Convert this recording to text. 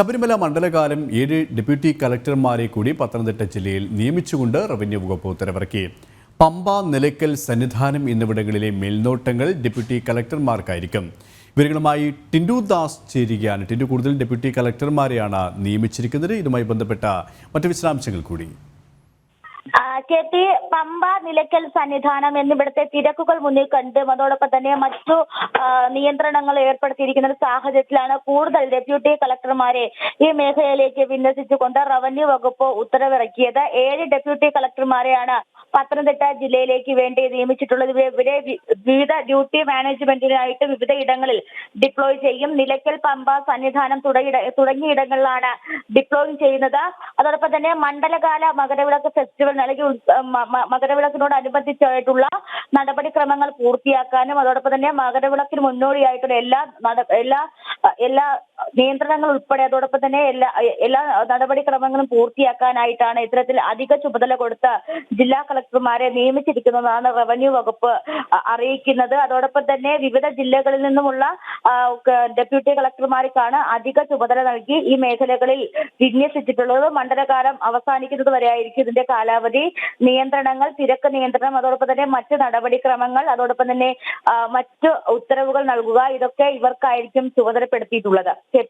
ശബരിമല മണ്ഡലകാലം ഏഴ് ഡെപ്യൂട്ടി കലക്ടർമാരെ കൂടി പത്തനംതിട്ട ജില്ലയിൽ നിയമിച്ചുകൊണ്ട് റവന്യൂ വകുപ്പ് ഉത്തരവിറക്കി. പമ്പ നിലയ്ക്കൽ സന്നിധാനം എന്നിവിടങ്ങളിലെ മേൽനോട്ടങ്ങൾ ഡെപ്യൂട്ടി കലക്ടർമാർക്കായിരിക്കും. ഇവരുകളുമായി ടിൻഡു ദാസ് ചേരുകയാണ്. ടിൻഡു കൂടുതൽ ഡെപ്യൂട്ടി കലക്ടർമാരെയാണ് നിയമിച്ചിരിക്കുന്നത്. ഇതുമായി ബന്ധപ്പെട്ട മറ്റു വിശദാംശങ്ങൾ കൂടി. കെ പി പമ്പ നിലയ്ക്കൽ സന്നിധാനം എന്നിവിടുത്തെ തിരക്കുകൾ മുന്നിൽ കണ്ട് അതോടൊപ്പം തന്നെ മറ്റു നിയന്ത്രണങ്ങൾ ഏർപ്പെടുത്തിയിരിക്കുന്ന ഒരു സാഹചര്യത്തിലാണ് കൂടുതൽ ഡെപ്യൂട്ടി കളക്ടർമാരെ ഈ മേഖലയിലേക്ക് വിന്യസിച്ചുകൊണ്ട് റവന്യൂ വകുപ്പ് ഉത്തരവിറക്കിയത്. ഏഴ് ഡെപ്യൂട്ടി കളക്ടർമാരെയാണ് പത്തനംതിട്ട ജില്ലയിലേക്ക് വേണ്ടി നിയമിച്ചിട്ടുള്ളത്. ഇവരെ വിവിധ ഡ്യൂട്ടി മാനേജ്മെന്റിനായിട്ട് വിവിധ ഇടങ്ങളിൽ ഡിപ്ലോയ് ചെയ്യും. നിലയ്ക്കൽ പമ്പ സന്നിധാനം തുടങ്ങിയ ഇടങ്ങളിലാണ് ഡിപ്ലോയ് ചെയ്യുന്നത്. അതോടൊപ്പം തന്നെ മണ്ഡലകാല മകരവിളക്ക് ഫെസ്റ്റിവൽ അല്ലെങ്കിൽ മകരവിളക്കിനോടനുബന്ധിച്ചായിട്ടുള്ള നടപടിക്രമങ്ങൾ പൂർത്തിയാക്കാനും അതോടൊപ്പം തന്നെ മകരവിളക്കിന് മുന്നോടിയായിട്ടുള്ള എല്ലാ എല്ലാ എല്ലാ നിയന്ത്രണങ്ങൾ ഉൾപ്പെടെ അതോടൊപ്പം തന്നെ എല്ലാ എല്ലാ നടപടിക്രമങ്ങളും പൂർത്തിയാക്കാനായിട്ടാണ് ഇത്തരത്തിൽ അധിക ചുമതല കൊടുത്ത ജില്ലാ കളക്ടർമാരെ നിയമിച്ചിരിക്കുന്നതാണ് റവന്യൂ വകുപ്പ് അറിയിക്കുന്നത്. അതോടൊപ്പം തന്നെ വിവിധ ജില്ലകളിൽ നിന്നുമുള്ള ഡെപ്യൂട്ടി കളക്ടർമാർക്കാണ് അധിക ചുമതല നൽകി ഈ മേഖലകളിൽ വിന്യസിച്ചിട്ടുള്ളത്. മണ്ഡലകാലം അവസാനിക്കുന്നത് വരെയായിരിക്കും ഇതിന്റെ കാലാവധി. നിയന്ത്രണങ്ങൾ തിരക്ക് നിയന്ത്രണം അതോടൊപ്പം തന്നെ മറ്റ് നടപടിക്രമങ്ങൾ അതോടൊപ്പം തന്നെ മറ്റ് ഉത്തരവുകൾ നൽകുക. ഇതൊക്കെ ഇവർക്കായിരിക്കും ചുമതലപ്പെടുത്തിയിട്ടുള്ളത്. കെ